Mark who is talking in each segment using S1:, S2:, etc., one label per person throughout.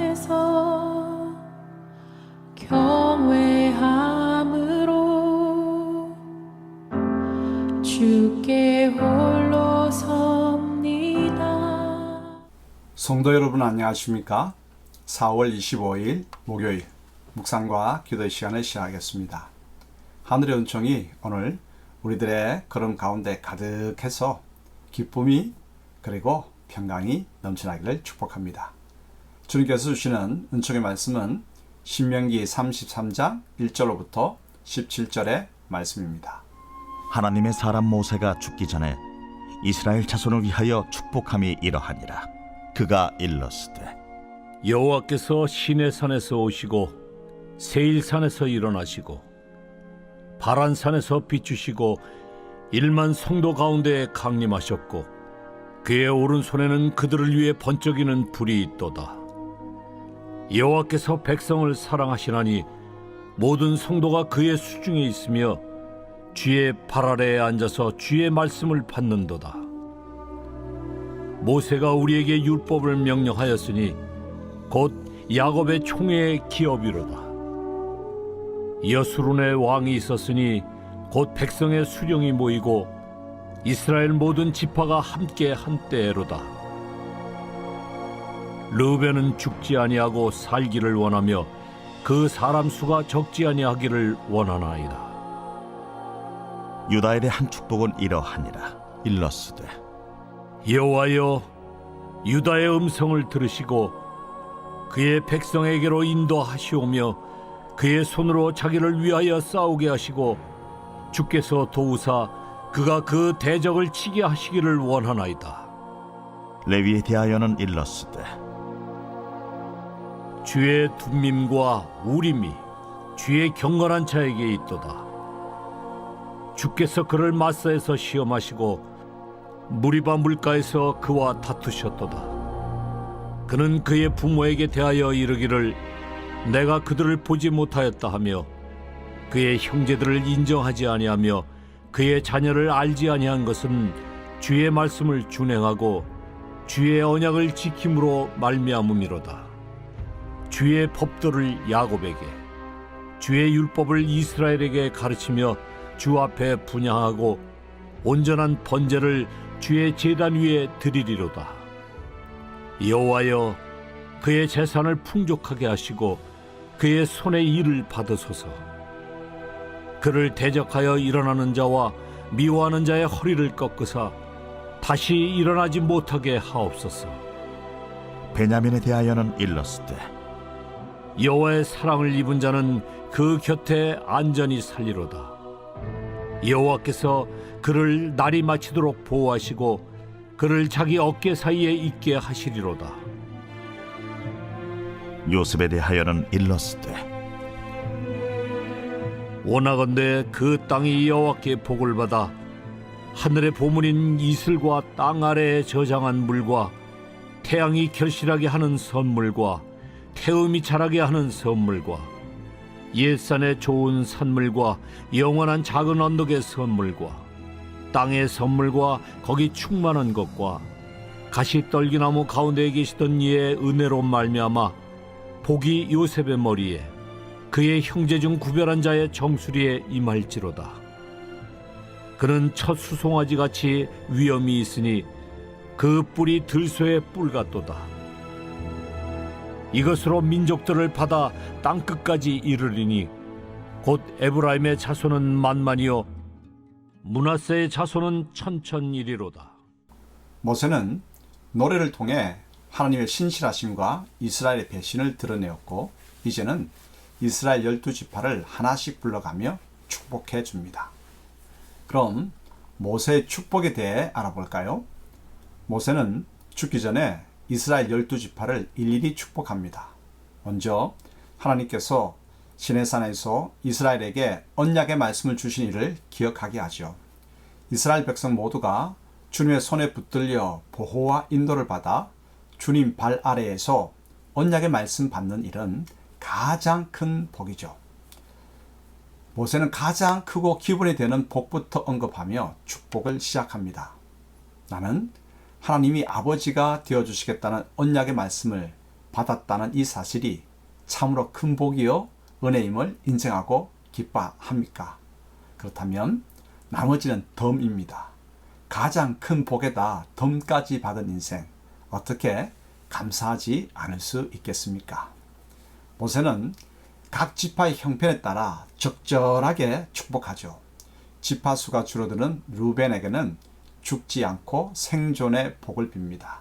S1: 앞에서 경외함으로 주께 홀로 섭니다.
S2: 성도 여러분 안녕하십니까? 4월 25일 목요일 묵상과 기도 시간을 시작하겠습니다. 하늘의 은총이 오늘 우리들의 걸음 가운데 가득해서 기쁨이 그리고 평강이 넘쳐나기를 축복합니다. 주님께서 주시는 은총의 말씀은 신명기 33장 1절로부터 17절의 말씀입니다.
S3: 하나님의 사람 모세가 죽기 전에 이스라엘 자손을 위하여 축복함이 이러하니라 그가 일렀으되
S4: 여호와께서 시내 산에서 오시고 세일 산에서 일어나시고 바란 산에서 비추시고 일만 성도 가운데 강림하셨고 그의 오른손에는 그들을 위해 번쩍이는 불이 있도다 여호와께서 백성을 사랑하시나니 모든 성도가 그의 수중에 있으며 주의 발 아래에 앉아서 주의 말씀을 받는도다 모세가 우리에게 율법을 명령하였으니 곧 야곱의 총회의 기업이로다. 여수론의 왕이 있었으니 곧 백성의 수령이 모이고 이스라엘 모든 지파가 함께 한때로다. 르벤은 죽지 아니하고 살기를 원하며 그 사람 수가 적지 아니하기를 원하나이다.
S3: 유다엘의 한 축복은 이러하니라 일렀으되
S4: 여호와여 유다의 음성을 들으시고 그의 백성에게로 인도하시오며 그의 손으로 자기를 위하여 싸우게 하시고 주께서 도우사 그가 그 대적을 치게 하시기를 원하나이다.
S3: 레위에 대하여는 일렀으되
S4: 주의 둠밈과 우림이 주의 경건한 자에게 있도다. 주께서 그를 마사에서 시험하시고 무리바 물가에서 그와 다투셨도다. 그는 그의 부모에게 대하여 이르기를 내가 그들을 보지 못하였다 하며 그의 형제들을 인정하지 아니하며 그의 자녀를 알지 아니한 것은 주의 말씀을 준행하고 주의 언약을 지킴으로 말미암음이로다. 주의 법도를 야곱에게 주의 율법을 이스라엘에게 가르치며 주 앞에 분양하고 온전한 번제를 주의 제단 위에 드리리로다. 여호와여 그의 재산을 풍족하게 하시고 그의 손의 일을 받으소서. 그를 대적하여 일어나는 자와 미워하는 자의 허리를 꺾으사 다시 일어나지 못하게 하옵소서.
S3: 베냐민에 대하여는 일렀으되
S4: 여호와의 사랑을 입은 자는 그 곁에 안전히 살리로다. 여호와께서 그를 날이 마치도록 보호하시고 그를 자기 어깨 사이에 있게 하시리로다.
S3: 요셉에 대하여는 일렀으되
S4: 원하건대 그 땅이 여호와께 복을 받아 하늘의 보물인 이슬과 땅 아래에 저장한 물과 태양이 결실하게 하는 선물과 태음이 자라게 하는 선물과 옛산의 좋은 산물과 영원한 작은 언덕의 선물과 땅의 선물과 거기 충만한 것과 가시떨기나무 가운데에 계시던 이의 은혜로 말미암아 복이 요셉의 머리에 그의 형제 중 구별한 자의 정수리에 임할지로다. 그는 첫 수송아지 같이 위엄이 있으니 그 뿔이 들소의 뿔 같도다. 이것으로 민족들을 받아 땅 끝까지 이르리니 곧 에브라임의 자손은 만만이요 문하세의 자손은 천천이리로다.
S2: 모세는 노래를 통해 하나님의 신실하심과 이스라엘의 배신을 드러내었고 이제는 이스라엘 열두 지파를 하나씩 불러가며 축복해 줍니다. 그럼 모세의 축복에 대해 알아볼까요? 모세는 죽기 전에 이스라엘 열두 지파를 일일이 축복합니다. 먼저 하나님께서 시내산에서 이스라엘에게 언약의 말씀을 주신 일을 기억하게 하죠. 이스라엘 백성 모두가 주님의 손에 붙들려 보호와 인도를 받아 주님 발 아래에서 언약의 말씀 받는 일은 가장 큰 복이죠. 모세는 가장 크고 기본이 되는 복부터 언급하며 축복을 시작합니다. 나는 하나님이 아버지가 되어 주시겠다는 언약의 말씀을 받았다는 이 사실이 참으로 큰 복이요 은혜임을 인정하고 기뻐합니까? 그렇다면 나머지는 덤입니다. 가장 큰 복에다 덤까지 받은 인생 어떻게 감사하지 않을 수 있겠습니까? 모세는 각 지파의 형편에 따라 적절하게 축복하죠. 지파 수가 줄어드는 루벤에게는 죽지 않고 생존의 복을 빕니다.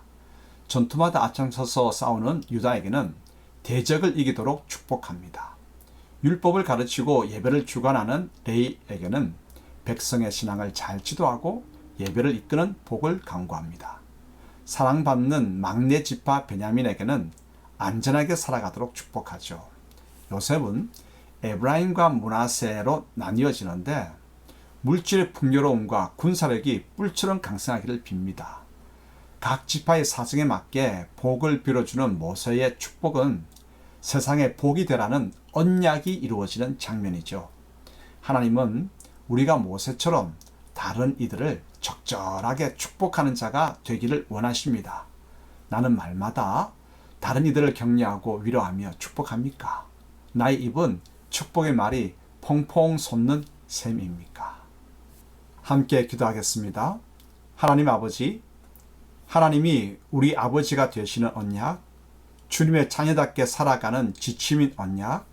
S2: 전투마다 앞장서서 싸우는 유다에게는 대적을 이기도록 축복합니다. 율법을 가르치고 예배를 주관하는 레이에게는 백성의 신앙을 잘 지도하고 예배를 이끄는 복을 강구합니다. 사랑받는 막내 지파 베냐민에게는 안전하게 살아가도록 축복하죠. 요셉은 에브라임과 문하세로 나뉘어지는데 물질의 풍요로움과 군사력이 뿔처럼 강성하기를 빕니다. 각 지파의 사정에 맞게 복을 빌어주는 모세의 축복은 세상에 복이 되라는 언약이 이루어지는 장면이죠. 하나님은 우리가 모세처럼 다른 이들을 적절하게 축복하는 자가 되기를 원하십니다. 나는 말마다 다른 이들을 격려하고 위로하며 축복합니까? 나의 입은 축복의 말이 퐁퐁 솟는 셈입니까? 함께 기도하겠습니다. 하나님 아버지, 하나님이 우리 아버지가 되시는 언약, 주님의 자녀답게 살아가는 지침인 언약,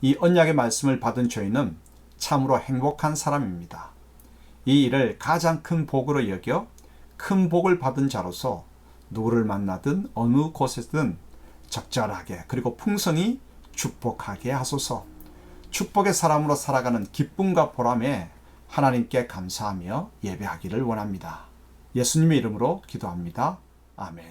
S2: 이 언약의 말씀을 받은 저희는 참으로 행복한 사람입니다. 이 일을 가장 큰 복으로 여겨 큰 복을 받은 자로서 누구를 만나든 어느 곳에든 적절하게 그리고 풍성히 축복하게 하소서. 축복의 사람으로 살아가는 기쁨과 보람에 하나님께 감사하며 예배하기를 원합니다. 예수님의 이름으로 기도합니다. 아멘.